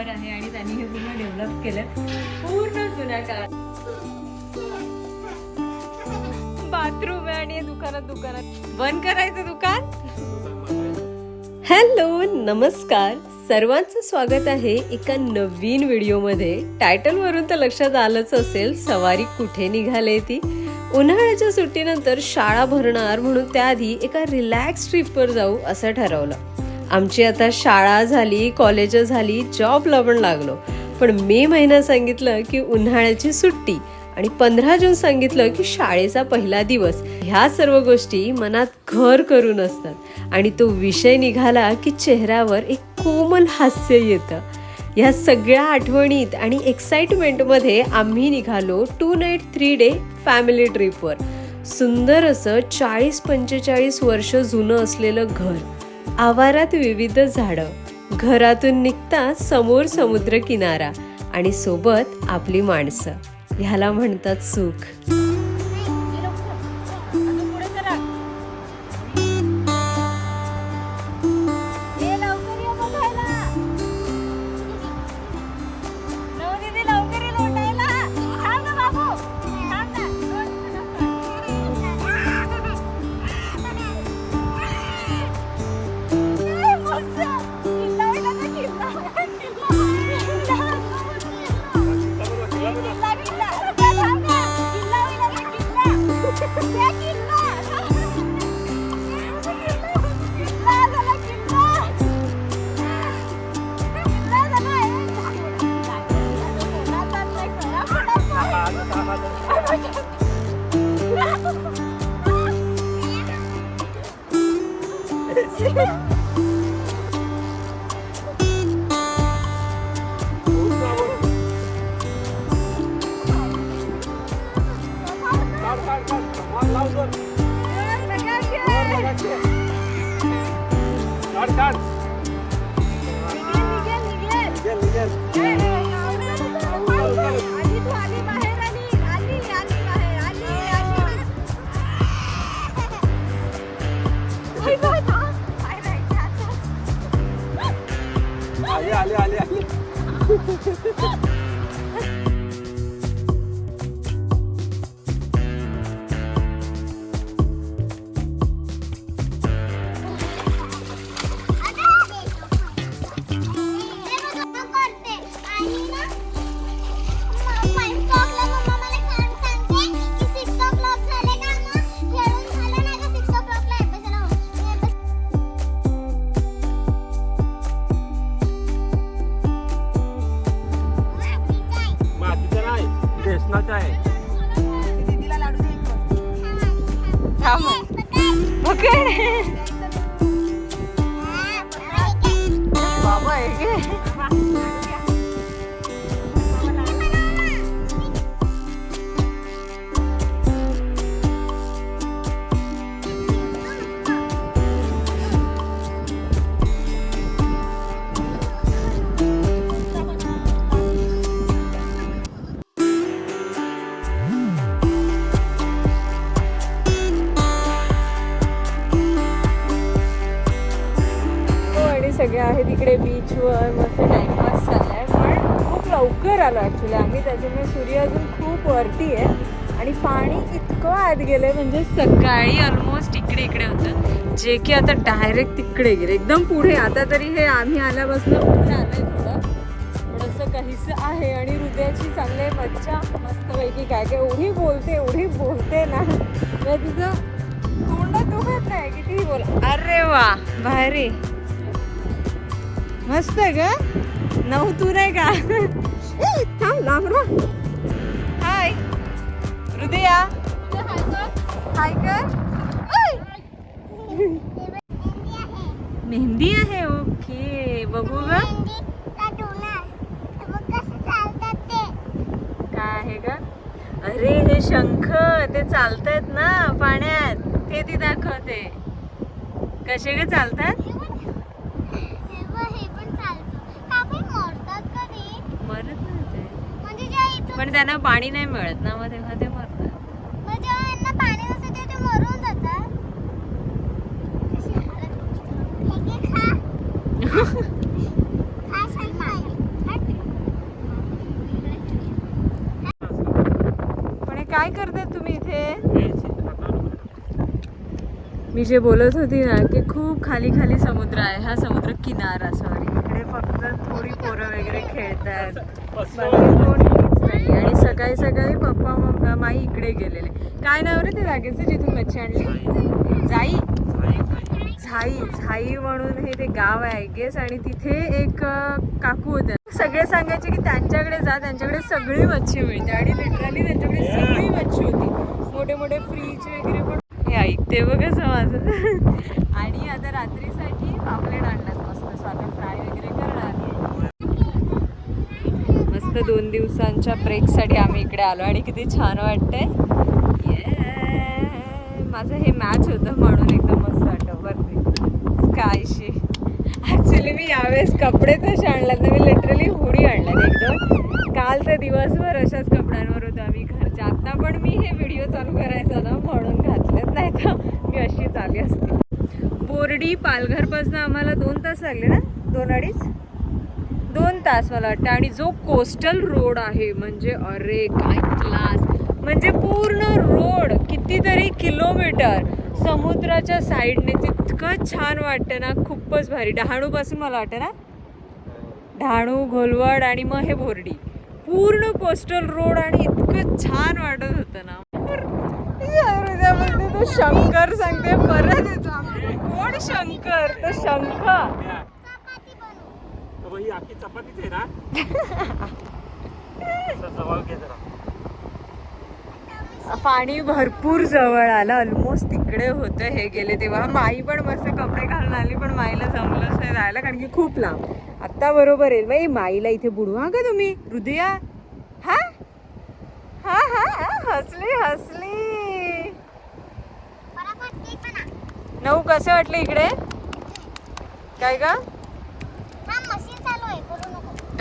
घर आहे आणि त्यांनी हे पूर्ण डेव्हलप केलं पूर्ण जुन्या काळात. बाथरूम आहे आणि दुकानात दुकानात. बंद करायचं दुकान? हॅलो नमस्कार. सर्वांचं स्वागत आहे एका नवीन व्हिडिओमध्ये. टायटलवरून तर लक्षात आलंच असेल सवारी कुठे निघाले ती? उन्हाळ्याच्या सुट्टीनंतर शाळा भरणार म्हणून त्याआधी एका रिलॅक्स ट्रिपवर जाऊ असं ठरवलं. आमची आता शाळा झाली कॉलेज झाली जॉबला पण लागलो. पण मे महिना सांगितलं की उन्हाळ्याची सुट्टी आणि पंधरा जून सांगितलं की शाळेचा पहिला दिवस. ह्या सर्व गोष्टी मनात घर करून असतात आणि तो विषय निघाला की चेहऱ्यावर एक कोमल हास्य येतं. ह्या सगळ्या आठवणीत आणि एक्साइटमेंटमध्ये आम्ही निघालो two night three day family ट्रिपवर सुंदर असं चाळीस पंचेचाळीस वर्ष जुनं असलेलं घर. आवारात विविध झाडं. घरातून निघता समोर समुद्र किनारा आणि सोबत आपली माणसं. ह्याला म्हणतात सुख. आले आले आले आले बेसनाचा आहे. बाबा इकडे बीचवर टाईमपास टाइमपास आहे पण खूप लवकर आलो ॲक्च्युली आम्ही त्याच्यामुळे सूर्य अजून खूप वरती आहे. आणि पाणी इतकं आत गेलंय म्हणजे सकाळी ऑलमोस्ट इकडे इकडे होतं. जे की आता डायरेक्ट तिकडे गेले. एकदम पुढे. आता तरी हे आम्ही आल्यापासून पुढे आलंय थोडं. पण असं काहीसं आहे आणि हृदयाची चांगली मज्जा मस्तपैकी. काय काय एवढी बोलते एवढी बोलते ना. तिचं तुझं तोंडात दुखत नाही कितीही बोल. अरे वा भारी. मस्त ग. नऊ तू नाही का? थांब लांब राह. हाय. हृदया. हाय कर मेहंदी आहे ओके. बघू ग. काय आहे ग? अरे हे शंख ते चालतायत ना पाण्यात. ते ती दाखवते. कसे ग चालतात? मरत नाही ते म्हणजे पण त्यांना पाणी नाही मिळत ना मग तेव्हा ते मरतात. मी जे बोलत होती ना की खूप खाली खाली समुद्र आहे हा समुद्र किनारा सॉरी इकडे फक्त थोडी पोरं वगैरे खेळतात. आणि सकाळी सकाळी पप्पा मम्मा माई इकडे गेलेले. काय नाव रे ते जागेचं जिथून मच्छी आणली? जाई झाई झाई म्हणून हे ते गाव आहे गेस आणि तिथे एक काकू होत्या सगळे सांगायचे की त्यांच्याकडे जा त्यांच्याकडे सगळी मच्छी मिळते. आणि लिटरली त्यांच्याकडे सगळी मच्छी होती. मोठे मोठे फ्रीज वगैरे पण हे ऐकते बघा माझं. आणि आता रात्रीसाठी पापलेट आणतात मस्त. सो आता फ्राय वगैरे करणार. मस्त दोन दिवसांच्या ब्रेकसाठी आम्ही इकडे आलो आणि किती छान वाटतंय. माझं हे मॅच होतं म्हणून एकदम मस्त वाटतं वरती. स्कायशी ॲक्च्युली मी यावेळेस कपडे तसे आणलात ना मी लिटरली हुडी आणल्यात एक दोन काल तर दिवसभर अशाच कपड्यांवर होतो आम्ही. म्हणजे घरच्या आत्ता पण मी हे व्हिडिओ चालू करायचा ना म्हणून घातलेत नाही का मी अशीच आली असते. बोर्डी पालघरपासून आम्हाला दोन तास लागले ना? दोन अडीच? दोन तास मला वाटतं. आणि जो कोस्टल रोड आहे म्हणजे अरे काय क्लास म्हणजे पूर्ण रोड कितीतरी किलोमीटर समुद्राच्या साईडने तितकं छान वाटतं ना खूपच भारी. डहाणूपासून मला वाटतं ना? डहाणू घोलवड आणि मग हे बोर्डी. पूर्ण कोस्टल रोड आणि इतकं छान वाटत होतं ना. तो शंकर सांगते परत येतो कोण शंकर? तो शंख. चपाती बनव तर ही आखी चपातीच आहे ना? असं जवळ घे जरा. पाणी भरपूर जवळ आलं. ऑलमोस्ट तिकडे होतं हे गेले तेव्हा. माई पण मस्त कपडे घालून आली पण माईला जमलंच नाही जायला कारण की खूप लांब. आत्ता बरोबर आहे. बाई माईला इथे बुडवा का तुम्ही? हृदया? हा? हा हा हा, हसली हसली. नऊ कसं वाटलं इकडे? काय का हा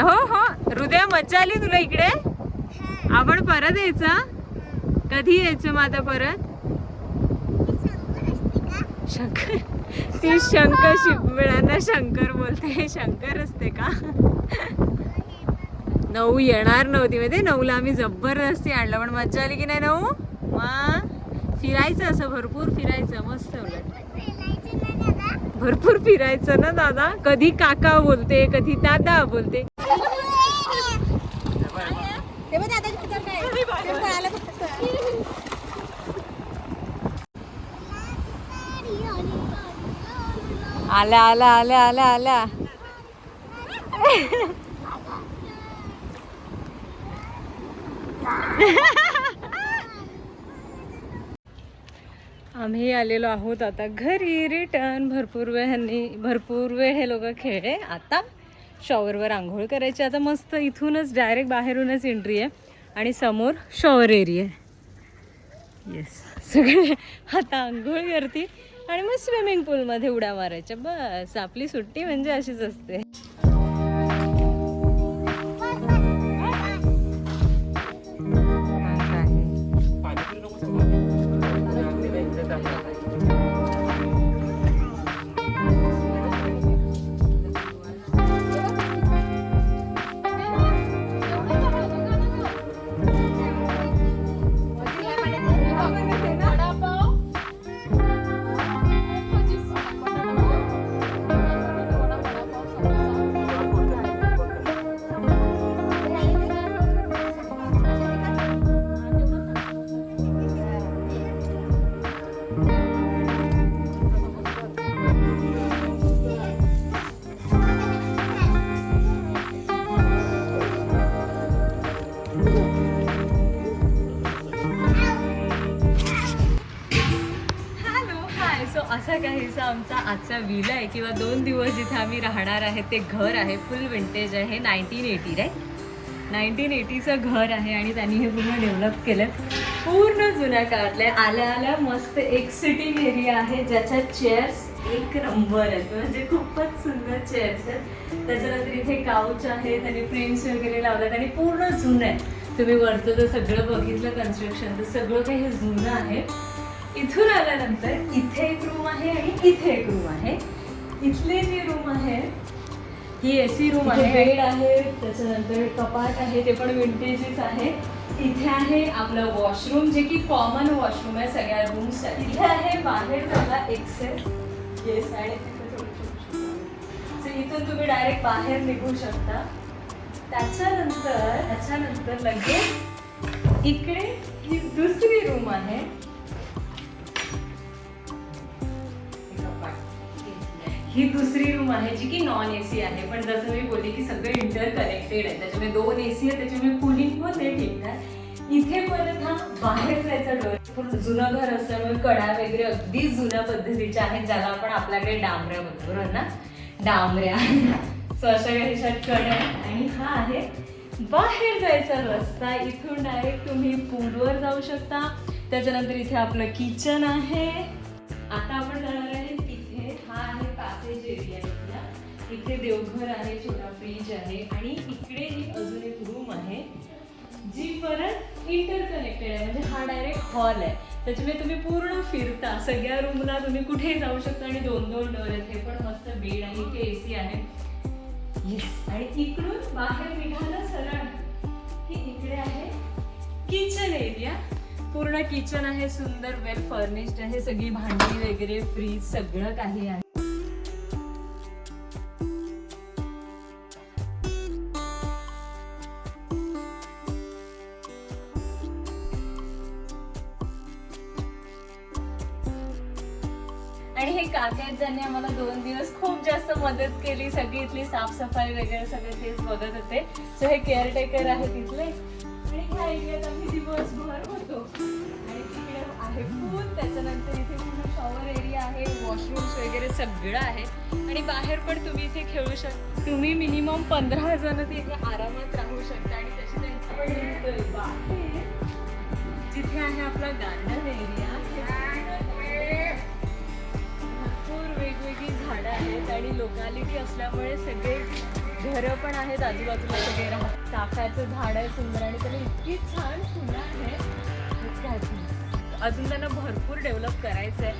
हो हो. हृदया मज्जा आली तुला इकडे? आपण परत यायचं? कधी यायचं मग आता परत? शंकर? ती शंकर शिपमिळांना शंकर बोलते. शंकर असते का? नऊ येणार नव्हती माहिती नऊला आम्ही जबरदस्ती आणलं. पण मज्जा आली की नाही नऊ? मग फिरायचं असं भरपूर फिरायचं. मस्त उलट. भरपूर फिरायचं ना दादा? कधी काका बोलते कधी दादा बोलते. आल्या आल्या आल्या आल्या आल्या. आम्ही आलेलो आहोत आता घरी. रिटर्न भरपूर वेळांनी भरपूर वेळ हे लोक खेळले. आता शॉवरवर आंघोळ करायची. आता मस्त इथूनच डायरेक्ट बाहेरूनच एंट्री आहे. आणि समोर शॉवर एरिया येस सगळे आता आंघोळ करतील. आणि मग स्विमिंग पूलमध्ये उड्या मारायच्या. बस आपली सुट्टी म्हणजे अशीच असते. असा काहीसा आमचा आजचा विला आहे किंवा दोन दिवस जिथे आम्ही राहणार आहे ते घर आहे फुल विंटेज आहे. नाईन्टीन एटी राईट नाईन्टीन एटीचं घर आहे आणि त्यांनी हे पूर्ण डेव्हलप केलं पूर्ण जुन्या काळातले. आल्या आल्या मस्त एक सिटिंग एरिया आहे ज्याच्यात चेअर्स एक नंबर आहेत. म्हणजे खूपच सुंदर चेअर्स आहेत. त्याच्यानंतर इथे काउच आहे त्यांनी फ्रेम्स वगैरे लावल्यात आणि पूर्ण जुनं आहे. तुम्ही वरचं जर सगळं बघितलं कन्स्ट्रक्शन तर सगळं काही हे जुनं आहे. इथून आल्यानंतर इथे एक रूम आहे आणि इथे एक रूम आहे. इथली जी रूम आहे ही एसी रूम आहे. बेड आहे त्याच्यानंतर कपाट आहे ते पण विंटेजेस आहे. इथे आहे आपलं वॉशरूम जे की कॉमन वॉशरूम आहे सगळ्या रूम्स इथे आहे बाहेर झाला एक्सेल येस आणि तिथे थोडं छोटं- So इथून तुम्ही डायरेक्ट बाहेर निघू शकता. त्याच्यानंतर त्याच्यानंतर लगेच इकडे ही दुसरी रूम आहे. ही दुसरी रूम आहे जी की नॉन एसी आहे. पण जसं मी बोलली की सगळं इंटर कनेक्टेड आहे त्याच्यामुळे दोन एसी आहे त्याच्यामुळे कुलिंग होते ठीक इथे परत हा बाहेर जायचा डोर. पूर्ण जुनं घर असल्यामुळे कडा वगैरे अगदी जुन्या पद्धतीच्या आहेत ज्याला आपण आपल्याकडे डांबऱ्या म्हणतो बरोबर ना? डांबऱ्या. सो अशा काही कडा आणि हा आहे. बाहेर जायचा रस्ता. इथून डायरेक्ट तुम्ही पूलवर जाऊ शकता. त्याच्यानंतर इथे आपलं किचन आहे. आता आपण जाणार इथे देवघर आहे छोटा फ्रीज आहे आणि इकडे ही अजून एक रूम आहे जी परत इंटरकनेक्टेड आहे. म्हणजे हा डायरेक्ट हॉल आहे. त्याच्यामुळे तुम्ही पूर्ण फिरता. सगळ्या रूमला तुम्ही कुठेही जाऊ शकता आणि दोन दोन डोर आहेत. हे पण मस्त बेड आहे इथे एसी आहे. आणि इकडून बाहेर निघालं सरळ. की इकडे आहे. किचन एरिया पूर्ण किचन आहे सुंदर वेल फर्निश्ड आहे. सगळी भांडी वगैरे फ्रीज सगळं काही आहे. आणि हे काका आहेत ज्यांनी आम्हाला दोन दिवस खूप जास्त मदत केली. सगळी इथली साफसफाई वगैरे सगळे तेच बघत होते. सो हे केअरटेकर आहे तिथले आणि ह्या एरियात आम्ही दिवसभर होतो. आणि तिकडे आहे पूल त्याच्यानंतर इथे पूर्ण शॉवर एरिया आहे. वॉशरूम्स वगैरे सगळं आहे. आणि बाहेर पण तुम्ही इथे खेळू शकता तुम्ही मिनिमम पंधरा जण तिथे आरामात राहू शकता. आणि तशी त्यांची पण जिथे आहे आपला गार्डन त्यामुळे सगळे घरं पण आहेत आजूबाजूला सगळे राहत चाफ्याचं झाड आहे सुंदर आणि त्याला इतकी छान फुलं आहेत. अजून त्यांना भरपूर डेव्हलप करायचं आहे.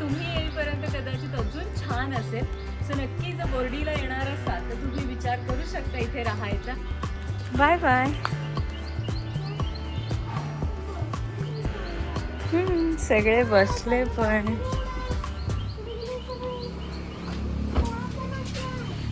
तुम्ही येईपर्यंत कदाचित अजून छान असेल. सो नक्की जर बोर्डीला येणार असाल तर तुम्ही विचार करू शकता इथे राहायचा. बाय बाय सगळे बसले पण.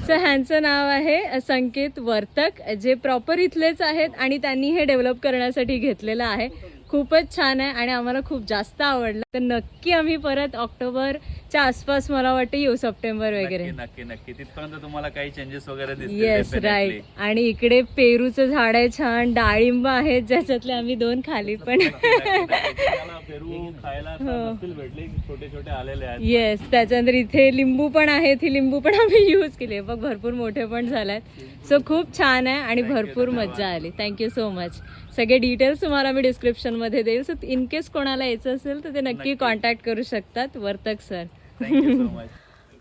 सो ह्यांचं नाव आहे संकेत वर्तक जे प्रॉपर इथलेच आहेत आणि त्यांनी हे डेव्हलप करण्यासाठी घेतलेलं आहे. खूपच छान आहे आणि आम्हाला खूप जास्त आवडलं. तर नक्की आम्ही परत ऑक्टोबर ऑक्टोबरच्या आसपास मला वाटतं येऊ सप्टेंबर वगैरे. नक्की नक्की. नक्की तिथपर्यंत तुम्हाला काही चेंजेस वगैरे दिसतील येस definitely. राईट आणि इकडे पेरूचं झाड आहे छान डाळिंब आहेत ज्याच्यातले आम्ही दोन खाली पण. नक्की, नक्की, नक्की. तुम्हाला पेरू खायला आता हो. नसतील भेटले छोटे छोटे आलेले आहेत. येस त्याच्यानंतर इथे लिंबू पण आहेत ही लिंबू पण आम्ही यूज केली. बघ भरपूर मोठे पण झालेत. सो खूप छान आहे आणि Thank you, भरपूर धन्यवाद. मज्जा आली. थँक्यू सो मच सगळे डिटेल्स तुम्हाला मी डिस्क्रिप्शनमध्ये देईल. सो इन केस कोणाला यायचं असेल तर ते नक्की नक्की. कॉन्टॅक्ट करू शकतात Vartak sir thank you so much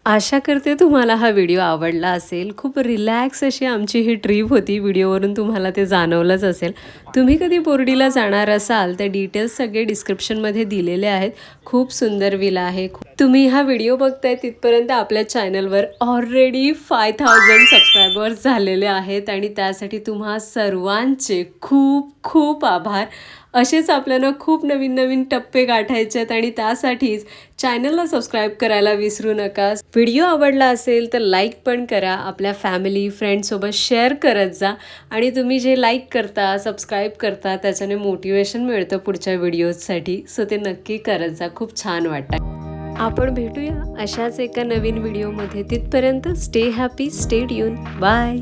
आशा करते तुम्हाला हा व्हिडिओ आवडला असेल. खूप रिलॅक्स अशी आमची ही ट्रीप होती. व्हिडिओवरून तुम्हाला ते जाणवलंच असेल. तुम्ही कधी बोर्डीला जाणार असाल तर डिटेल्स सगळे डिस्क्रिप्शनमध्ये दिलेले आहेत. खूप सुंदर विला आहे. तुम्ही हा व्हिडिओ बघताय तिथपर्यंत आपल्या चॅनलवर ऑलरेडी फाय थाउजंड सबस्क्रायबर्स झालेले आहेत. आणि त्यासाठी तुम्हा सर्वांचे खूप खूप आभार. असेच आपल्याला खूप नवीन नवीन टप्पे गाठायचे आहेत आणि त्यासाठीच चॅनलला सबस्क्राईब करायला विसरू नका. व्हिडिओ आवडला असेल तर लाईक पण करा आपल्या फॅमिली फ्रेंडसोबत शेअर करत जा आणि तुम्ही जे लाईक करता सबस्क्राईब करता त्याच्याने मोटिवेशन मिळतं पुढच्या व्हिडिओजसाठी. सो ते नक्की करत जा. खूप छान वाटतं आपण भेटूया अशाच एका नवीन व्हिडिओमध्ये. तिथपर्यंत stay happy stay tune bye